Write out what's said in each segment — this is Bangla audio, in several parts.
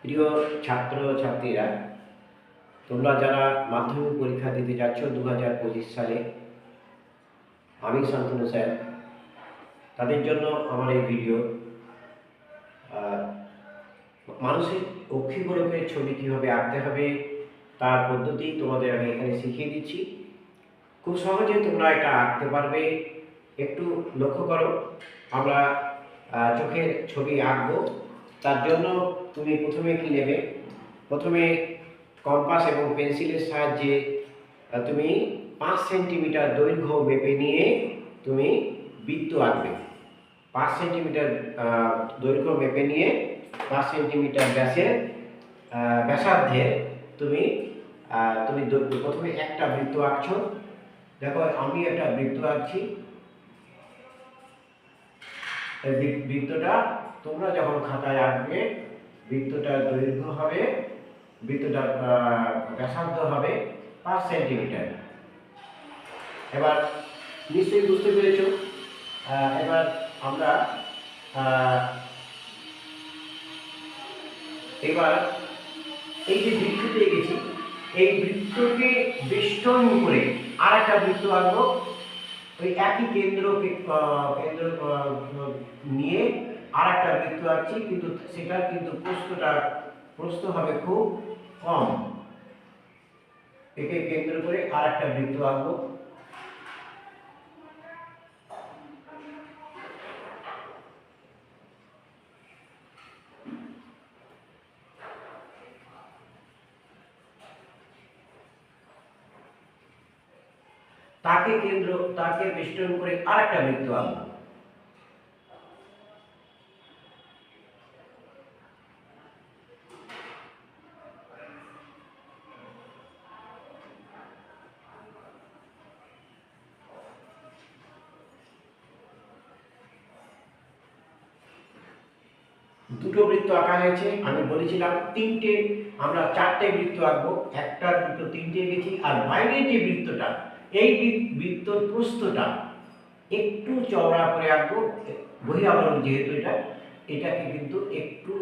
প্রিয় ছাত্র ছাত্রীরা তোমরা যারা মাধ্যমিক পরীক্ষা দিতে যাচ্ছ দু হাজার পঁচিশ সালে, আমি শান্তনু স্যার, তাদের জন্য আমার এই ভিডিও। মানুষের অক্ষিগোলকের ছবি কীভাবে আঁকতে হবে, তার পদ্ধতি তোমাদের আমি এখানে শিখিয়ে দিচ্ছি। খুব সহজে তোমরা এটা আঁকতে পারবে। একটু লক্ষ্য করো, আমরা চোখের ছবি আঁকবো। তার জন্য তুমি প্রথমে কি নেবে? প্রথমে কম্পাস এবং পেন্সিলের সাহায্যে তুমি পাঁচ সেন্টিমিটার দৈর্ঘ্য মেপে নিয়ে তুমি বৃত্ত আঁকবে। পাঁচ সেন্টিমিটার দৈর্ঘ্য মেপে নিয়ে পাঁচ সেন্টিমিটার ব্যাসের ব্যাসার্ধে তুমি তুমি প্রথমে একটা বৃত্ত আঁকছো। দেখো, আমি একটা বৃত্ত আঁকছি। বৃত্তটা তোমরা যখন খাতায় আঁকবে বৃত্তটার দৈর্ঘ্য হবে বৃত্তটার ব্যাসার্ধ হবে পাঁচ সেন্টিমিটার। এবার নিশ্চয়ই বুঝতে পেরেছ এবার আমরা এবার এই যে বৃত্ত পেয়ে গেছি, এই বৃত্তকে বেষ্টন করে আর একটা বৃত্ত আঁকবো। ওই একই কেন্দ্রকে কেন্দ্র নিয়ে আর একটা বৃত্ত আঁকছি কিন্তু সেটার কিন্তু প্রস্থটা প্রস্থ হবে খুব কম। একে কেন্দ্র করে আর একটা বৃত্ত আঁকবো। তাকে কেন্দ্র, তাকে বেষ্টন করে আরেকটা বৃত্ত আঁকবো। দুটো বৃত্ত আঁকা হয়েছে। আমি বলেছিলাম তিনটে, আমরা চারটে বৃত্ত আঁকবো। একটা দুটো তিনটে গেছি, আর বাইরের যে বৃত্তটা, এই বৃত্তর প্রস্থটা একটু চওড়া করে আঁকবো। বহি আবরণ যেহেতু এটা, এটাকে কিন্তু একটু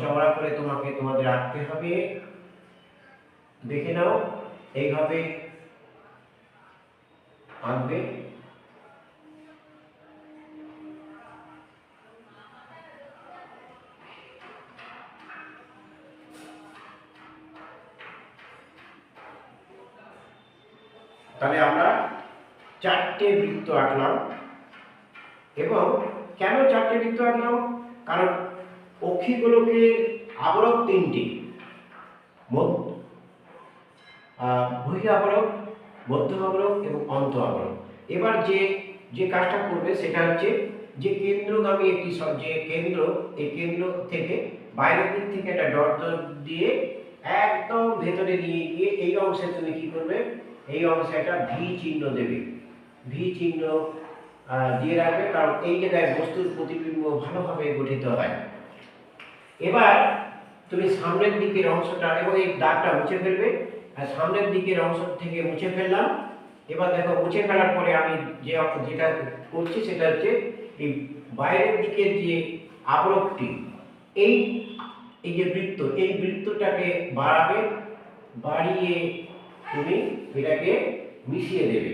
চওড়া করে তোমাকে তোমাদের আঁকতে হবে। দেখে নাও, এইভাবে আঁকবে তাহলে আমরা চারটে বৃত্ত আঁকলাম। এবং কেন চারটে বৃত্ত আঁকলাম? কারণ অক্ষিগুলোকে আবরক তিনটি। বহি আবরক, মধ্য আবরক এবং অন্ত আবরক। এবার যে যে কাজটা করবে সেটা হচ্ছে যে কেন্দ্রগামী একটি যে কেন্দ্র, এই কেন্দ্র থেকে বাইরের দিক থেকে একটা ডট দিয়ে একদম ভেতরে নিয়ে গিয়ে এই অংশে তুমি কি করবে? এই অংশে একটা ভি চিহ্ন দেবে। ভি চিহ্ন দিয়ে রাখবে, কারণ এই জায়গায় বস্তুর প্রতিবিম্ব ভালোভাবে গঠিত হয়। এবার তুমি সামনের দিকের অংশটা এবং এই দাগটা মুছে ফেলবে, আর সামনের দিকের অংশ থেকে মুছে ফেললাম। এবার দেখো, মুছে ফেলার পরে আমি যে যেটা করছি সেটা হচ্ছে এই বাইরের দিকের যে আবরকটি, এই এই যে বৃত্ত, এই বৃত্তটাকে বাড়াবে, বাড়িয়ে তুমি এটাকে মিশিয়ে দেবে।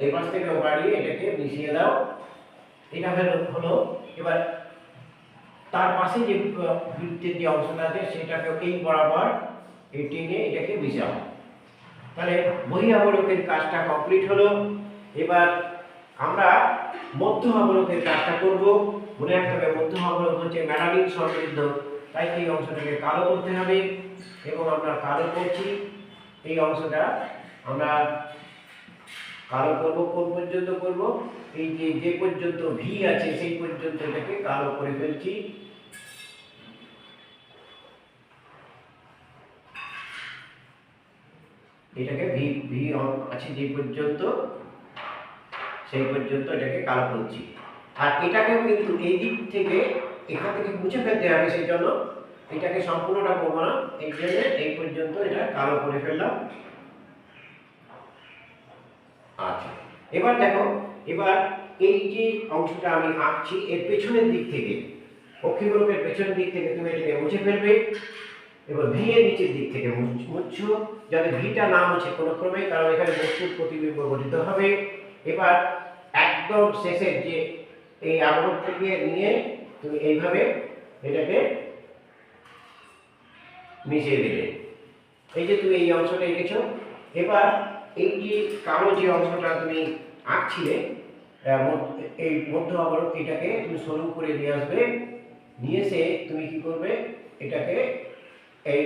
এই পাশ থেকে বাড়িয়ে এটাকে মিশিয়ে দাও। এটা হলো এবার তার পাশে যে, বৃত্তের যে অংশটা আছে সেটাকে এই বরাবর এই টেনে এটাকে মিশাও। তাহলে বহি আবরকের কাজটা কমপ্লিট হলো। এবার আমরা মধ্য আবরকের কাজটা করব। মনে রাখতে হবে আবরক হচ্ছে ম্যালানিন সমৃদ্ধ। তাই এই অংশটাকে কালো করতে হবে এবং আমরা কালো করছি। এই অংশটা আমরা কালো করব কোন পর্যন্ত করব? এই যে যে পর্যন্ত ভি আছে, সেই পর্যন্ত এটাকে কালো করে ফেলছি। এটাকে ভি ভি আছে যে পর্যন্ত, সেই পর্যন্ত এটাকে কালো করছি। আর এটাকেও কিন্তু এই দিক থেকে এখান থেকে মুছে ফেলতে হবে সেই জন্য এটাকে সম্পূর্ণটা করব না। এই জন্য এই পর্যন্ত এটা কালো করে ফেললাম। আচ্ছা। এবার দেখো, এবার এই যে অংশটা আমি আঁকছি, এর পেছনের দিক থেকে, অক্ষিগোলকের পেছনের দিক থেকে তুমি এটাকে মুছে ফেলবে এবার ভি এর নিচের দিক থেকে মুছ- মুছছো যাতে ভিটা না মুছে কোনো ক্রমে কারণ এখানে বস্তুর প্রতিবিম্ব গঠিত হবে। এবার একদম শেষের যে এই আবরণ থেকে নিয়ে তুমি এইভাবে এটাকে মিশিয়ে দিলে এই যে তুমি এই অংশটা এঁকেছো। এবার এই যে কালো যে অংশটা তুমি আঁকছিলে এই মধ্য আবরণ, এটাকে তুমি সরু করে নিয়ে আসবে। নিয়ে এসে তুমি কি করবে? এটাকে এই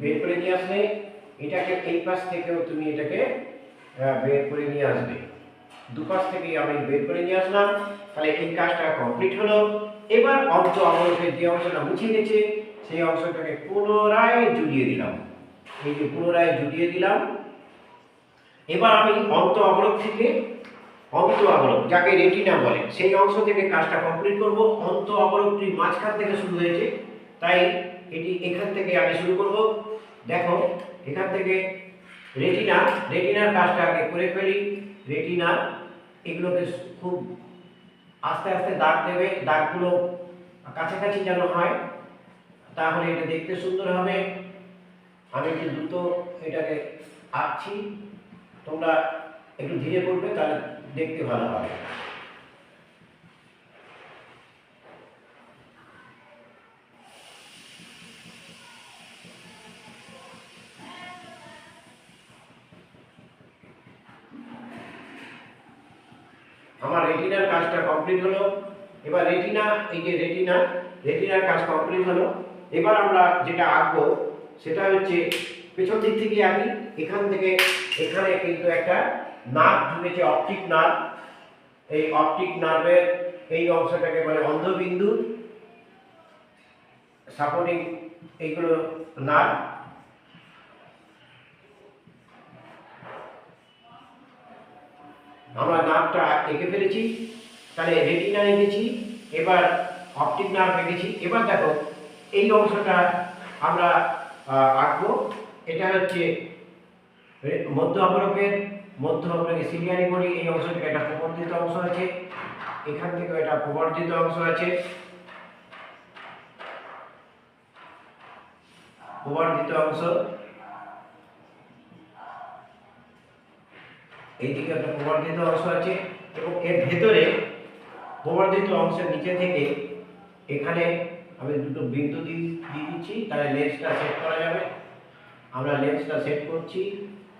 বের করে নিয়ে আসবে এটাকে এই পাশ থেকেও তুমি এটাকে বের করে নিয়ে আসবে। দুপাশ থেকে আমি বের করে নিয়ে আসলাম। তাহলে এই কাজটা কমপ্লিট হলো। এবার অন্ত অবরোধের যে অংশটা মুছে গেছে, সেই অংশটাকে পুনরায় জুড়িয়ে দিলাম। এই যে পুনরায় জুড়িয়ে দিলাম এবার আমি অন্ত অবরোধ থেকে অন্ত অবরোধ যাকে রেটিনা বলে, সেই অংশ থেকে কাজটা কমপ্লিট করব। অন্ত অবরোধটি মাঝখান থেকে শুরু হয়েছে, তাই এটি এখান থেকে আমি শুরু করব। দেখো, এখান থেকে রেটিনা রেটিনার কাজটা আগে করে ফেলি। রেটিনা এগুলোকে খুব আস্তে আস্তে দাগ দেবে, দাগগুলো কাছাকাছি যেন হয়, তাহলে এটা দেখতে সুন্দর হবে। আমি একটু দ্রুত এটাকে আঁকছি। তোমরা একটু ধীরে করবে তাহলে দেখতে ভালো হবে। আমার রেটিনার কাজটা কমপ্লিট হলো। এবার রেটিনা, এই যে রেটিনা, রেটিনার কাজ কমপ্লিট হলো। এবার আমরা যেটা আঁকবো, সেটা হচ্ছে পেছন দিক থেকে আঁকি। এখান থেকে এখানে কিন্তু একটা নার্ভ ঢুকেছে অপটিক নার্ভ। এই অপটিক নার্ভের এই অংশটাকে বলে অন্ধবিন্দু। সাপোর্টিং এইগুলো নার্ভ। আমরা নার্ভটা এঁকে ফেলেছি, তাহলে রেটিনা এঁকেছি, এবার অপটিক নার্ভ এঁকেছি। এবার দেখো, এই অংশটা আমরা আঁকবো। এটা হচ্ছে মধ্য অপরকের মধ্য অপরকে সিলিয়ারি বলি এই অংশটিকে একটা প্রবর্ধিত অংশ আছে। এখান থেকে একটা প্রবর্ধিত অংশ আছে। প্রবর্ধিত অংশ। এইদিকে একটা প্রবর্ধিত অংশ আছে এবং এর ভেতরে প্রবর্ধিত অংশের নিচে থেকে এখানে আমি দুটো বিন্দু দিয়ে দিচ্ছি, তাহলে লেন্সটা সেট করা যাবে। আমরা লেন্সটা সেট করছি।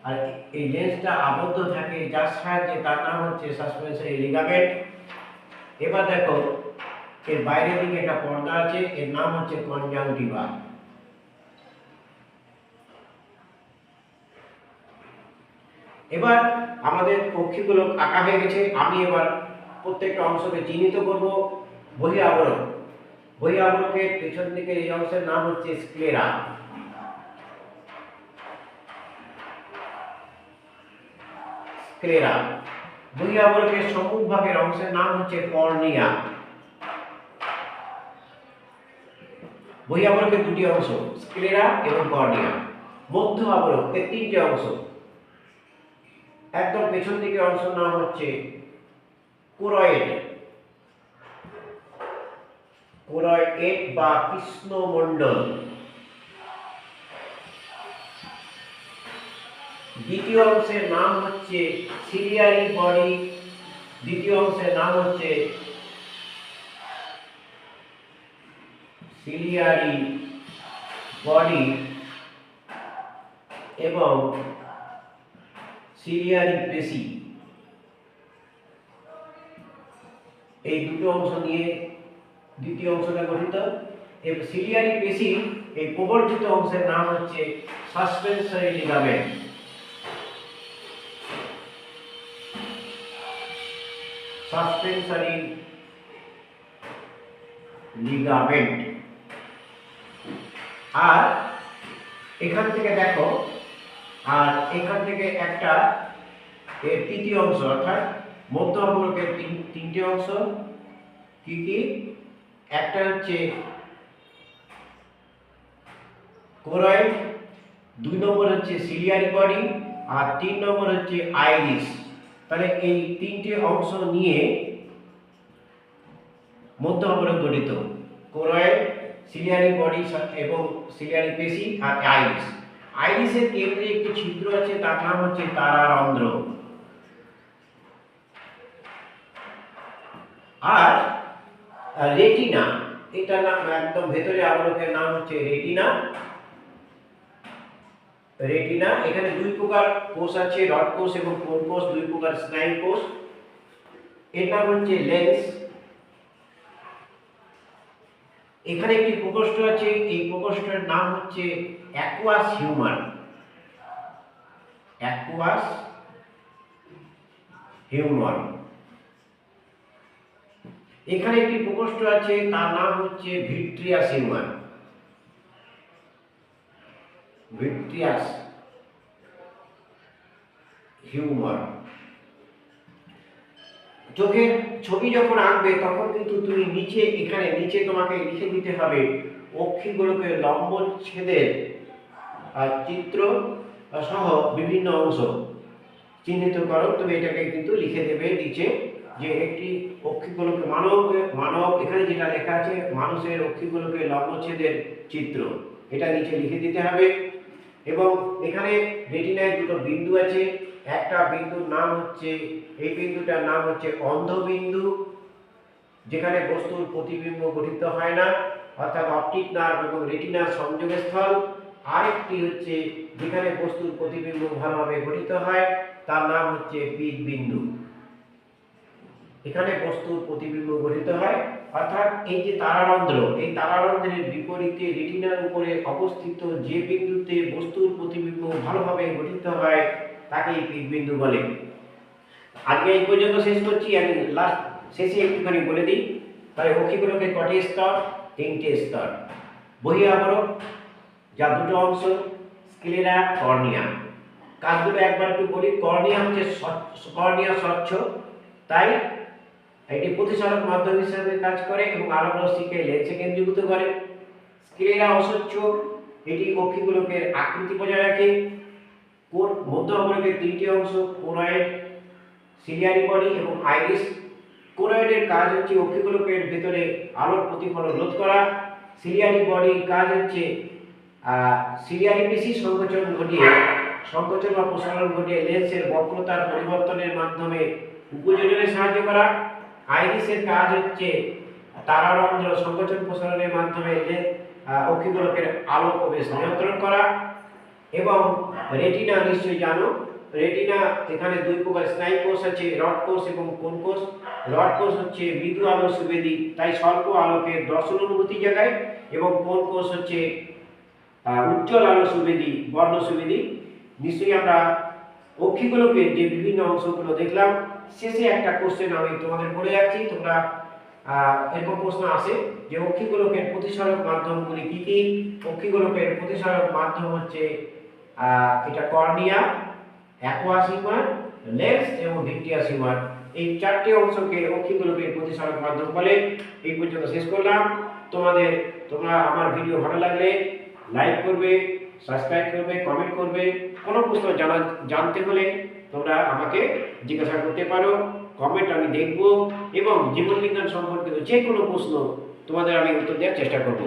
আর এই লেন্সটা আবদ্ধ থাকে যার সাহায্যে তার নাম হচ্ছে সাসপেন্সারি লিগামেন্ট এবার দেখো, এর বাইরের দিকে একটা পর্দা আছে, এর নাম হচ্ছে কনজাংটিভা এবার আমাদের পক্ষীগুলো আঁকা হয়ে গেছে, আমি এবার প্রত্যেকটা অংশকে চিহ্নিত করব। বহি আবরণ বহি আবরণের পেছন দিকে এই অংশের নাম হচ্ছে স্ক্লেরা স্ক্লেরা বহি আবরণের সম্মুখ ভাগের অংশের নাম হচ্ছে কর্নিয়া। বহি আবরণের দুটি অংশ স্ক্লেরা এবং কর্নিয়া। মধ্য আবরণ এর তিনটে অংশ। একদম পেছন দিকে অংশ নাম হচ্ছে কোরয়েড। কোরয়েড বা কৃষ্ণমণ্ডল। দ্বিতীয় অংশের নাম হচ্ছে সিলিয়ারি বডি। দ্বিতীয় অংশের নাম হচ্ছে সিলিয়ারি বডি এবং সিলিয়ারি পেশি। এই দুটো অংশ নিয়ে দ্বিতীয় অংশটা গঠিত। এই সিলিয়ারি পেশি, এই প্রবর্ধিত অংশের নাম হচ্ছে সাসপেন্সারি লিগামেন্ট। সাসপেন্সারি লিগামেন্ট আর এখান থেকে দেখো, আর এখান থেকে একটা এর তৃতীয় অংশ, অর্থাৎ মধ্য তিন, তিনটে অংশ, কি কি? একটা হচ্ছে কোরয়েড দুই নম্বর হচ্ছে সিলিয়ারি বডি আর তিন নম্বর হচ্ছে আইরিস তাহলে এই তিনটে অংশ নিয়ে মধ্য অবরক গঠিত। কোরয়েড সিলিয়ারি বডি এবং সিলিয়ারি পেশি আর আইরিস। আইরিসের কেন্দ্রে একটি ছিদ্র আছে, তার নাম হচ্ছে তারারন্ধ্র। আর রেটিনা এটা নাম একদম ভেতরে আবরকের নাম হচ্ছে রেটিনা। রেটিনা এখানে দুই প্রকার কোষ আছে, রড কোষ এবং কোন কোষ, দুই প্রকার স্নায়ু কোষ। নাম হচ্ছে লেন্স এখানে একটি প্রকোষ্ঠ আছে, এই প্রকোষ্ঠের নাম হচ্ছে অ্যাকুয়াস হিউমার অ্যাকুয়াস হিউমার এখানে একটি প্রকোষ্ঠ আছে, তার নাম হচ্ছে ভিট্রিয়াস হিউমার ভিট্রিয়াস হিউমার চোখের ছবি যখন আঁকবে, তখন কিন্তু তুমি নিচে, এখানে নিচে তোমাকে লিখে দিতে হবে অক্ষিগুলোকে লম্ব ছেদের, আর চিত্র সহ বিভিন্ন অংশ। চিহ্নিত করো, তুমি এটাকে কিন্তু লিখে দেবে নিচে যে একটি অক্ষিগুলোকে মানব মানব, এখানে যেটা লেখা আছে, মানুষের অক্ষিগুলোকে লম্বচ্ছেদের চিত্র। এটা নিচে লিখে দিতে হবে। এবং এখানে রেটিনায় দুটো বিন্দু আছে। একটা বিন্দুর নাম হচ্ছে, এই বিন্দুটার নাম হচ্ছে অন্ধবিন্দু, যেখানে বস্তুর প্রতিবিম্ব গঠিত হয় না, অর্থাৎ অপটিক নার্ভ এবং রেটিনার সংযোগস্থল। আরেকটি হচ্ছে, যেখানে বস্তুর প্রতিবিম্ব ভালোভাবে গঠিত হয়, তার নাম হচ্ছে পিক বিন্দু। এখানে বস্তুর প্রতিবিম্ব গঠিত হয়। অর্থাৎ এই যে তারারন্ধ্র, এই তারারন্ধ্রের বিপরীতে রেটিনার উপরে অবস্থিত যে বিন্দুতে বস্তুর প্রতিবিম্ব ভালোভাবে গঠিত হয়, তাকেই পিক বিন্দু বলে। আজকে এই পর্যন্ত শেষ করছি আমি লাস্ট শেষে একটুখানি বলে দিই। তাহলে অক্ষিগুলোকে কটি স্তর? তিনটে স্তর। বহি আবরক যা দুটো অংশ, স্ক্লেরা কর্নিয়া। কাজগুলো একবার একটু বলি কর্নিয়া হচ্ছে কর্নিয়া স্বচ্ছ, তাই এটি প্রতিসরক মাধ্যম হিসেবে কাজ করে এবং আলোক রশ্মিকে লেন্সে কেন্দ্রীভূত করে। স্ক্লেরা অস্বচ্ছ এটি অক্ষিগুলোকে আকৃতি বজায় রাখে। কোর মধ্য অবরকের তিনটি অংশ কোরয়েড, সিলিয়ারি বডি এবং আইরিস। কোরয়েডের কাজ হচ্ছে অক্ষিগোলকের ভেতরে আলোর প্রতিফলন রোধ করা। সিলিয়ারি বডির কাজ হচ্ছে সিলিয়ারি পেশি সংকোচন ঘটিয়ে, সংকোচন বা প্রসারণ ঘটিয়ে লেন্সের বক্রতার পরিবর্তনের মাধ্যমে উপযোজনে সাহায্য করা। আইরিসের কাজ হচ্ছে তারারন্ধ্র সংকোচন প্রসারণের মাধ্যমে আহ, অক্ষিগোলকের আলো প্রবেশ নিয়ন্ত্রণ করা এবং রেটিনা নিশ্চয়ই জানো রেটিনা এখানে দুই প্রকার স্নায়ু কোষ আছে রড কোষ এবং কোন কোষ। রড কোষ হচ্ছে মৃদু আলো সুবেদি তাই স্বল্প আলোকে দর্শন অনুভূতি জাগায় এবং কোন কোষ হচ্ছে উজ্জ্বল আলো সুবেদি বর্ণ সুবেদি। নিশ্চয়ই আমরা অক্ষিগুলোকে যে বিভিন্ন অংশগুলো দেখলাম শেষে একটা কোশ্চেন আমি তোমাদের বলে যাচ্ছি তোমরা এরকম প্রশ্ন আসে যে অক্ষিগোলকের প্রতিসরক মাধ্যমগুলি কি কি? অক্ষিগোলকের প্রতিসরক মাধ্যম হচ্ছে এটা কর্নিয়া, অ্যাকোয়াসিমার, লেন্স এবং ভিক্টিয়াসিমার। এই চারটি অংশকে অক্ষিগোলকের প্রতিসরক মাধ্যম বলে। এই পর্যন্ত শেষ করলাম। তোমাদের, তোমরা আমার ভিডিও ভালো লাগলে লাইক করবে, সাবস্ক্রাইব করবে কমেন্ট করবে। কোনো প্রশ্ন জানা, জানতে হলে তোমরা আমাকে জিজ্ঞাসা করতে পারো কমেন্ট আমি দেখব এবং জীবনবিজ্ঞান সম্পর্কিত যে কোনো প্রশ্ন তোমাদের আমি উত্তর দেওয়ার চেষ্টা করব।